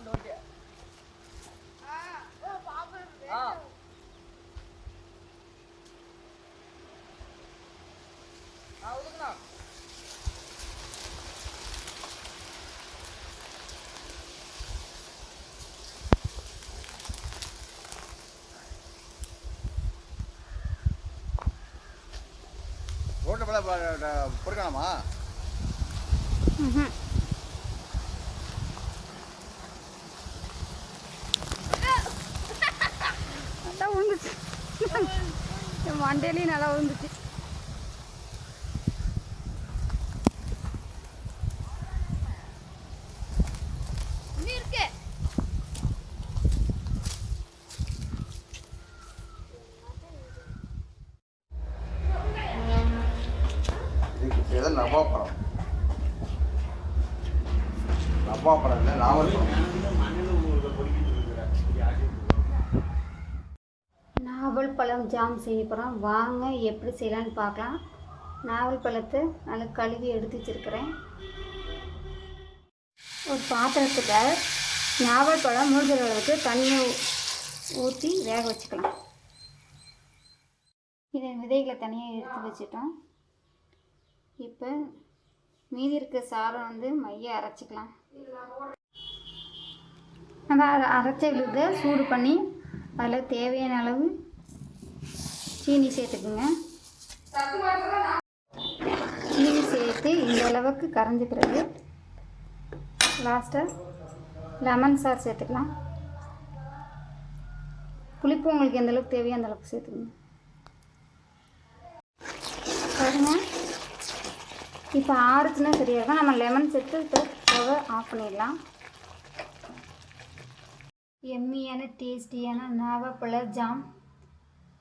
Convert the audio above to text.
Amount okay ஆ. ஆ ஒதுக்குண்ணா ரோட்டில் போல பொறுக்கலாமா என் மண்டையிலையும் நல்லா விழுந்துச்சு. நவ்வா பழம் நவ்வா பழம் இல்லை நாவல் பழம். நாவல் பழம் ஜாம் செய்ய போகிறோம் வாங்க எப்படி செய்யலான்னு பார்க்கலாம். நாவல் பழத்தை நல்லா கழுவி எடுத்து வச்சுருக்கிறேன். ஒரு பாத்திரத்தில் நாவல் பழம் மூழ்கிற அளவுக்கு தண்ணியை ஊற்றி வேக வச்சுக்கலாம். இதை விதைகளை தனியாக எடுத்து வச்சுட்டோம். இப்போ மீதி இருக்க சாரம் வந்து மைய அரைச்சிக்கலாம். நம்ம அரைச்ச விழுதை சூடு பண்ணி அதில் தேவையான அளவு சீனி சேர்த்துக்குங்க. சீனி சேர்த்து இந்த அளவுக்கு கரைஞ்ச பிறகு லாஸ்ட்டாக லெமன் சார் சேர்த்துக்கலாம். புளிப்பு உங்களுக்கு எந்த அளவுக்கு தேவையோ அந்த அளவுக்கு சேர்த்துக்கணும் பாருங்க. இப்போ ஆறுச்சுன்னா சரியாக இருக்கும். நம்ம லெமன் சேர்த்து இப்போ ஸ்டவ்வை ஆஃப் பண்ணிடலாம். எம்மியான டேஸ்டியான நாவப்பழ ஜாம்